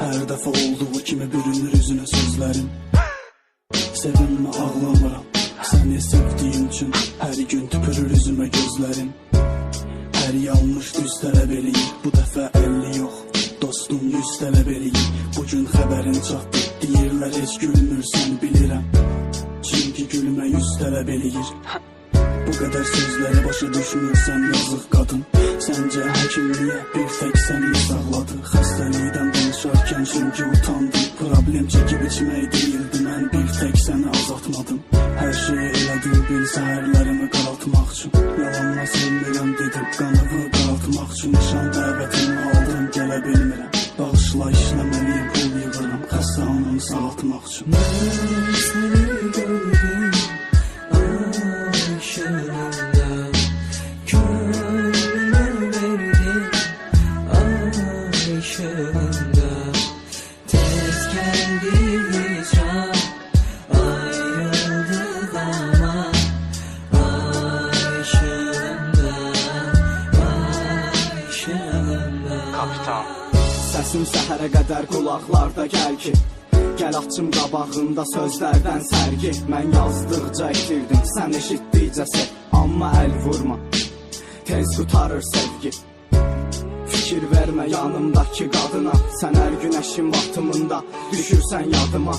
Her defa olduğu kimi bürünür üzünə sözlərim Sevinmə ağlamıram Səni sevdiyim üçün hər gün tüpürür üzümə gözlərim Hər yanlış düz tələb Bu dəfə 50 yox Dostum yüz tələb eləyir Bugün xəbərin çatdı Deyirlər heç gülmürsən bilirəm Çünki gülmə yüz tələb Bu qədər sözlərə başa düşmürsən yazıq qadın Səncə həkim niyə bir tək səni sağladı Xəstəlikdən danışarkən çünki utandım. Problem çəkib içmək deyildi mən bir tək səni azaltmadım Hər şeyi elədim bil səhərlərimi qaraltmaq üçün Yalanla sevmirəm dedim qanımı qaraltmaq üçün Nişan dəvətimi aldım gələ bilmirəm Bağışla işləməliyim pul yığıram xəstə anımı sağaltmaq üçün seni gördüm Səsim səhərə qədər qulaqlarda gəl ki Gəl açım qabağında sözlərdən sərgi. Mən yazdıqca eşirdim, sən eşitdikcə sev Amma əl vurma, tez qutarır sevgi. Fikir vermə yanımdakı qadına Sən hər günəşin vaxtımında düşürsən yadıma.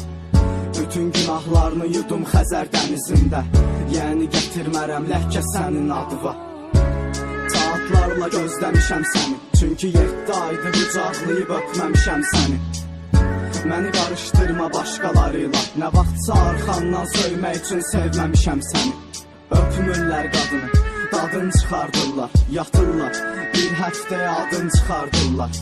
Bütün günahlarını yudum Xəzər dənizində Yəni gətirmərəm ləhkə sənin adıva Saatlarla gözləmişəm səni Çünki 7 aydır qucaqlayıb öpməmişəm səni Məni qarışdırma başqalarıyla Nə vaxtsa arxandan söymək üçün sevməmişəm səni Öpmürlər qadını Dadın çıxardırlar, yatırlar. Bir həftəyə adın çıxardırlar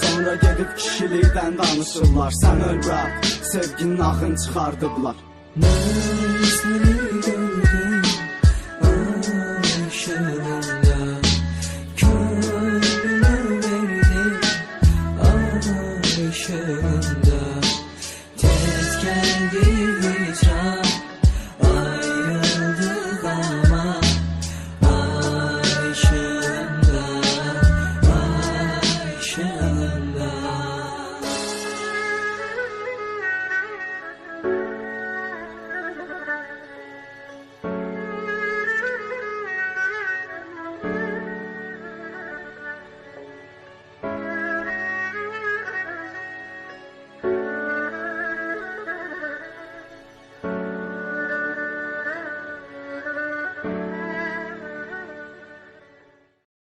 Sonra gedib kişilikdən danışırlar. Sən öl bırak, sevginin axın çıxardıblar Ben başında. Tez geldi hicran Ayrıldık ama Aşığında Aşığında